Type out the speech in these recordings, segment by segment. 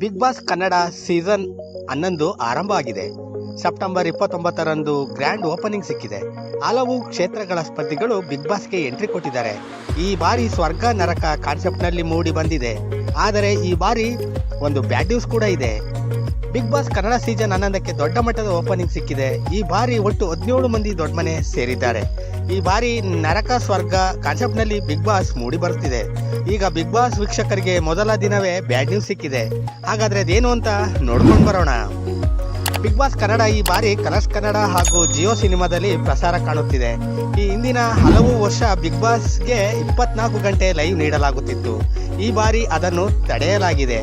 Big boss Kannada season ಹನ್ನೊಂದು ಆರಂಭ ಆಗಿದೆ. ಸೆಪ್ಟೆಂಬರ್ ಇಪ್ಪತ್ತೊಂಬತ್ತರಂದು ಗ್ರ್ಯಾಂಡ್ ಓಪನಿಂಗ್ ಸಿಕ್ಕಿದೆ. ಹಲವು ಕ್ಷೇತ್ರಗಳ ಸ್ಪರ್ಧಿಗಳು ಬಿಗ್ ಬಾಸ್ಗೆ ಎಂಟ್ರಿ ಕೊಟ್ಟಿದ್ದಾರೆ. ಈ ಬಾರಿ ಸ್ವರ್ಗ ನರಕ ಕಾನ್ಸೆಪ್ಟ್ನಲ್ಲಿ ಮೂಡಿ ಬಂದಿದೆ. ಆದರೆ ಈ ಬಾರಿ ಒಂದು ಬ್ಯಾಡ್ ನ್ಯೂಸ್ ಕೂಡ ಇದೆ. ಬಿಗ್ ಬಾಸ್ ಕನ್ನಡ ಸೀಸನ್ ಹನ್ನೊಂದಕ್ಕೆ ದೊಡ್ಡ ಮಟ್ಟದ ಓಪನಿಂಗ್ ಸಿಕ್ಕಿದೆ. ಈ ಬಾರಿ ಒಟ್ಟು ಹದಿನೇಳು ಮಂದಿ ದೊಡ್ಡ ಮನೆ ಸೇರಿದ್ದಾರೆ. ಈ ಬಾರಿ ನರಕ ಸ್ವರ್ಗ ಕಾನ್ಸೆಪ್ಟ್ನಲ್ಲಿ ಬಿಗ್ ಬಾಸ್ ಮೂಡಿ ಬರುತ್ತಿದೆ. ಈಗ ಬಿಗ್ ಬಾಸ್ ವೀಕ್ಷಕರಿಗೆ ಮೊದಲ ದಿನವೇ ಬ್ಯಾಡ್ ನ್ಯೂಸ್ ಸಿಕ್ಕಿದೆ. ಹಾಗಾದ್ರೆ ಅದೇನು ಅಂತ ನೋಡ್ಕೊಂಡು ಬರೋಣ. ಬಿಗ್ ಬಾಸ್ ಕನ್ನಡ ಈ ಬಾರಿ ಕಲರ್ಸ್ ಕನ್ನಡ ಹಾಗೂ ಜಿಯೋ ಸಿನಿಮಾದಲ್ಲಿ ಪ್ರಸಾರ ಕಾಣುತ್ತಿದೆ. ಈ ಹಿಂದಿನ ಹಲವು ವರ್ಷ ಬಿಗ್ ಬಾಸ್ಗೆ ಇಪ್ಪತ್ನಾಲ್ಕು ಗಂಟೆ ಲೈವ್ ನೀಡಲಾಗುತ್ತಿತ್ತು. ಈ ಬಾರಿ ಅದನ್ನು ತಡೆಯಲಾಗಿದೆ.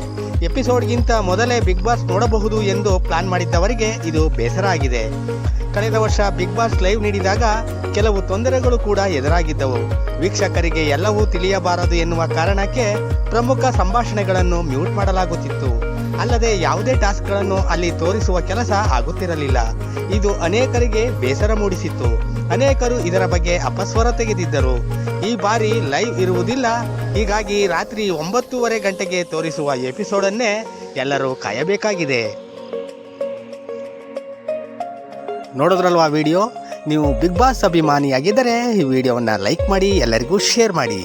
ಎಪಿಸೋಡ್ಗಿಂತ ಮೊದಲೇ ಬಿಗ್ ಬಾಸ್ ನೋಡಬಹುದು ಎಂದು ಪ್ಲಾನ್ ಮಾಡಿದ್ದವರಿಗೆ ಇದು ಬೇಸರ ಆಗಿದೆ. ಕಳೆದ ವರ್ಷ ಬಿಗ್ ಬಾಸ್ ಲೈವ್ ನೀಡಿದಾಗ ಕೆಲವು ತೊಂದರೆಗಳು ಕೂಡ ಎದುರಾಗಿದ್ದವು. ವೀಕ್ಷಕರಿಗೆ ಎಲ್ಲವೂ ತಿಳಿಯಬಾರದು ಎನ್ನುವ ಕಾರಣಕ್ಕೆ ಪ್ರಮುಖ ಸಂಭಾಷಣೆಗಳನ್ನು ಮ್ಯೂಟ್ ಮಾಡಲಾಗುತ್ತಿತ್ತು. ಅಲ್ಲದೆ ಯಾವುದೇ ಟಾಸ್ಕ್ಗಳನ್ನು ಅಲ್ಲಿ ತೋರಿಸುವ ಕೆಲಸ ಆಗುತ್ತಿರಲಿಲ್ಲ. ಇದು ಅನೇಕರಿಗೆ ಬೇಸರ ಮೂಡಿಸಿತ್ತು. ಅನೇಕರು ಇದರ ಬಗ್ಗೆ ಅಪಸ್ವರ ತೆಗೆದಿದ್ದರು. ಈ ಬಾರಿ ಲೈವ್ ಇರುವುದಿಲ್ಲ. ಹೀಗಾಗಿ ರಾತ್ರಿ ಒಂಬತ್ತೂವರೆ ಗಂಟೆಗೆ ತೋರಿಸುವ ಎಪಿಸೋಡನ್ನೇ ಎಲ್ಲರೂ ಕಾಯಬೇಕಾಗಿದೆ. ನೋಡೋದ್ರಲ್ವಾ ವಿಡಿಯೋ? ನೀವು ಬಿಗ್ ಬಾಸ್ ಅಭಿಮಾನಿಯಾಗಿದ್ದರೆ ಈ ವಿಡಿಯೋವನ್ನು ಲೈಕ್ ಮಾಡಿ, ಎಲ್ಲರಿಗೂ ಶೇರ್ ಮಾಡಿ.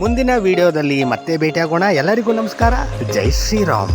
ಮುಂದಿನ ವಿಡಿಯೋದಲ್ಲಿ ಮತ್ತೆ ಭೇಟಿಯಾಗೋಣ. ಎಲ್ಲರಿಗೂ ನಮಸ್ಕಾರ. ಜೈ ಶ್ರೀರಾಮ್.